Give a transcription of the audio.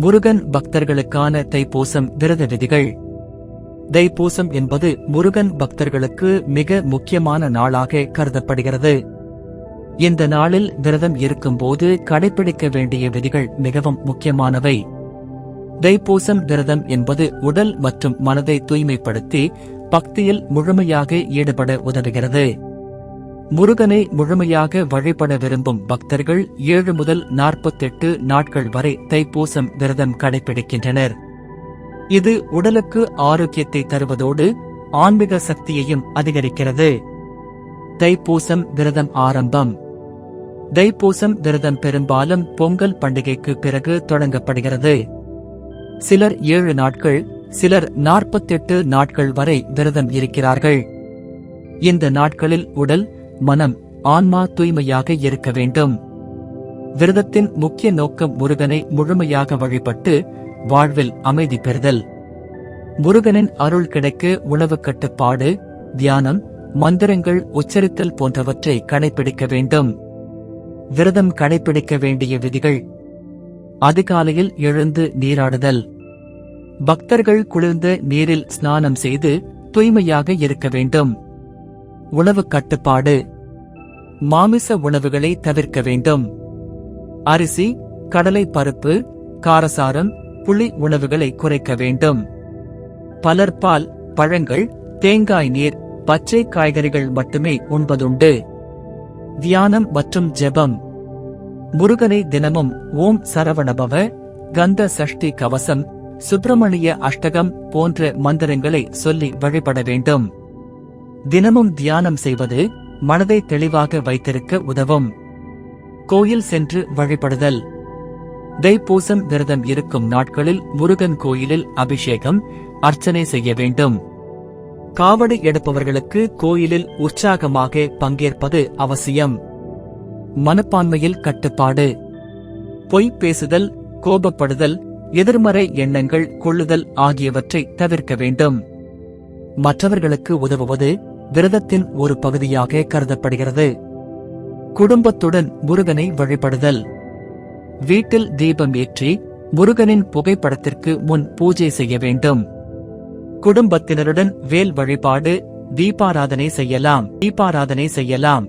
முருகன் பக்தர்களுக்கான தைப்பூசம் விரத விதிகள் தைப்பூசம் என்பது முருகன் பக்தர்களுக்கு மிக முக்கியமான நாளாக கருதப்படுகிறது. இந்த நாளில் விரதம் இருக்கும்போது கடைபிடிக்க வேண்டிய விதிகள் மிகவும் முக்கியமானவை. தைப்பூசம் விரதம் என்பது உடல் மற்றும் மனதை தூய்மைப்படுத்தி பக்தியில் முழுமையாக ஈடுபட உதவுகிறது. முருகனை முழுமையாக வழிபட விரும்பும் பக்தர்கள் ஏழு முதல் நாற்பத்தெட்டு நாட்கள் வரை தைப்பூசம் விரதம் கடைபிடிக்கின்றனர். இது உடலுக்கு ஆரோக்கியத்தை தருவதோடு ஆன்மீக சக்தியையும் அதிகரிக்கிறது. தைப்பூசம் விரதம் ஆரம்பம். தைப்பூசம் விரதம் பெரும்பாலும் பொங்கல் பண்டிகைக்கு பிறகு தொடங்கப்படுகிறது. சிலர் ஏழு நாட்கள் சிலர் நாற்பத்தெட்டு நாட்கள் வரை விரதம் இருக்கிறார்கள். இந்த நாட்களில் உடல் மனம் ஆன்மா தூய்மையாக இருக்க வேண்டும். விரதத்தின் முக்கிய நோக்கம் முருகனை முழுமையாக வழிபட்டு வாழ்வில் அமைதி பெறுதல். முருகனின் அருள் கிடைக்க உணவு கட்டுப்பாடு தியானம் மந்திரங்கள் உச்சரித்தல் போன்றவற்றை கடைபிடிக்க வேண்டும். விரதம் கடைபிடிக்க வேண்டிய விதிகள். அதிகாலையில் எழுந்து நீராடுதல். பக்தர்கள் குளிர்ந்த நீரில் ஸ்நானம் செய்து தூய்மையாக இருக்க வேண்டும். உணவு கட்டுப்பாடு மாமிச உணவுகளை தவிர்க்க வேண்டும். அரிசி கடலை பருப்பு காரசாரம் புளி உணவுகளை குறைக்க வேண்டும். பலர்பால் பழங்கள் தேங்காய் நீர் பச்சை காய்கறிகள் மட்டுமே உண்பதுண்டு. தியானம் மற்றும் ஜெபம். முருகனை தினமும் ஓம் சரவணபவ கந்த சஷ்டி கவசம் சுப்பிரமணிய அஷ்டகம் போன்ற மந்திரங்களை சொல்லி வழிபட வேண்டும். தினமும் தியானம் செய்வது மனதை தெளிவாக வைத்திருக்க உதவும். கோயில் சென்று வழிபடுதல். தைப்பூசம் விரதம் இருக்கும் நாட்களில் முருகன் கோயிலில் அபிஷேகம் அர்ச்சனை செய்ய வேண்டும். காவடி எடுப்பவர்களுக்கு கோயிலில் உற்சாகமாக பங்கேற்பது அவசியம். மனப்பான்மையில் கட்டுப்பாடு. பொய் பேசுதல் கோபப்படுதல் எதிர்மறை எண்ணங்கள் கொள்ளுதல் ஆகியவற்றை தவிர்க்க வேண்டும். மற்றவர்களுக்கு உதவுவது விரதத்தின் ஒரு பகுதியாக கருதப்படுகிறது. குடும்பத்துடன் முருகனை வழிபடுதல். வீட்டில் தீபம் ஏற்றி முருகனின் புகைப்படத்திற்கு முன் பூஜை செய்ய வேண்டும். குடும்பத்தினருடன் வேல் வழிபாடு தீபாராதனை செய்யலாம் தீபாராதனை செய்யலாம்.